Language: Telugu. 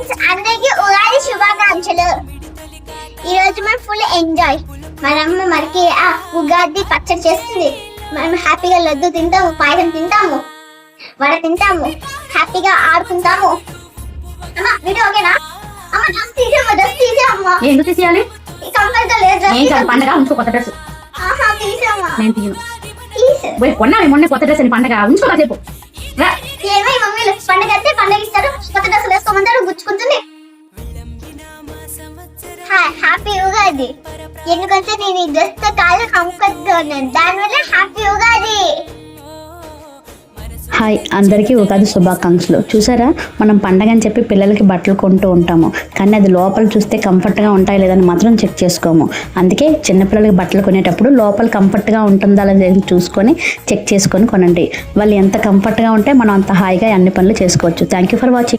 ఫ్రెండ్స్ అందరికీ ఉగాది శుభాకాంక్షలు. ఈ రోజు మనం ఫుల్ ఎంజాయ్ మన అమ్మ మనకి ఆ ఉగాది పచ్చడి చేస్తుంది. మనం హ్యాపీగా లడ్డు తింటాము పాయసం తింటాము వడ తింటాము హ్యాపీగా ఆడుకుంటాము. అమ్మ వీడియో ఓకేనా? అమ్మ డ్రెస్ తీసేమ్మా డ్రెస్ తీసేమ్మా ఎందుకు తీసేయాలి? లేదు డ్రెస్ పండగ? ఉంచుకో కొత్త డ్రెస్. ఆహా తీసేమ్మా నేను తీయను. తీసే మొన్న కొత్త డ్రెస్ అని పండగ ఉంచుకో కాసేపు రా. ఏమో మమ్మీలు హ్యాపీ ఉగాది. ఎందుకంటే నేను ఈ డ్రెస్తో చాలా దానివల్ల హ్యాపీ ఉగాది. హాయ్ అందరికీ ఉగాది శుభాకాంక్షలు. చూసారా? మనం పండగ అని చెప్పి పిల్లలకి బట్టలు కొంటూ ఉంటాము. కానీ అది లోపల చూస్తే కంఫర్ట్గా ఉంటాయి లేదని మాత్రం చెక్ చేసుకోము. అందుకే చిన్నపిల్లలకి బట్టలు కొనేటప్పుడు లోపల కంఫర్ట్గా ఉంటుందా లేదని చూసుకొని చెక్ చేసుకొని కొనండి. వాళ్ళు ఎంత కంఫర్ట్గా ఉంటే మనం అంత హాయిగా అన్ని పనులు చేసుకోవచ్చు. Thank you for watching